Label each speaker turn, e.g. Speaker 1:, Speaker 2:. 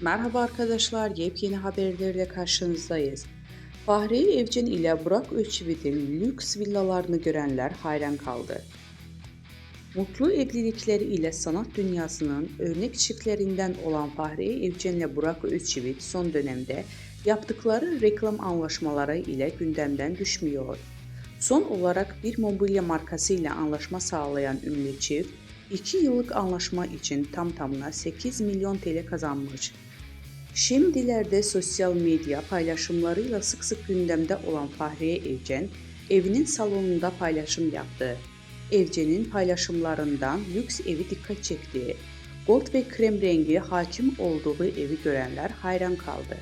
Speaker 1: Merhaba arkadaşlar, yepyeni haberlerle karşınızdayız. Fahri Evcen ile Burak Özçivit'in lüks villalarını görenler hayran kaldı. Mutlu evlilikleri ile sanat dünyasının örnek çiftlerinden olan Fahri Evcen ile Burak Özçivit son dönemde yaptıkları reklam anlaşmaları ile gündemden düşmüyor. Son olarak bir mobilya markası ile anlaşma sağlayan ünlü çift, 2 yıllık anlaşma için tam tamına 8 milyon TL kazanmış. Şimdilerde sosyal medya paylaşımlarıyla sık sık gündemde olan Fahriye Evcen, evinin salonunda paylaşım yaptı. Evcen'in paylaşımlarından lüks evi dikkat çekti. Gold ve krem rengi hakim olduğu evi görenler hayran kaldı.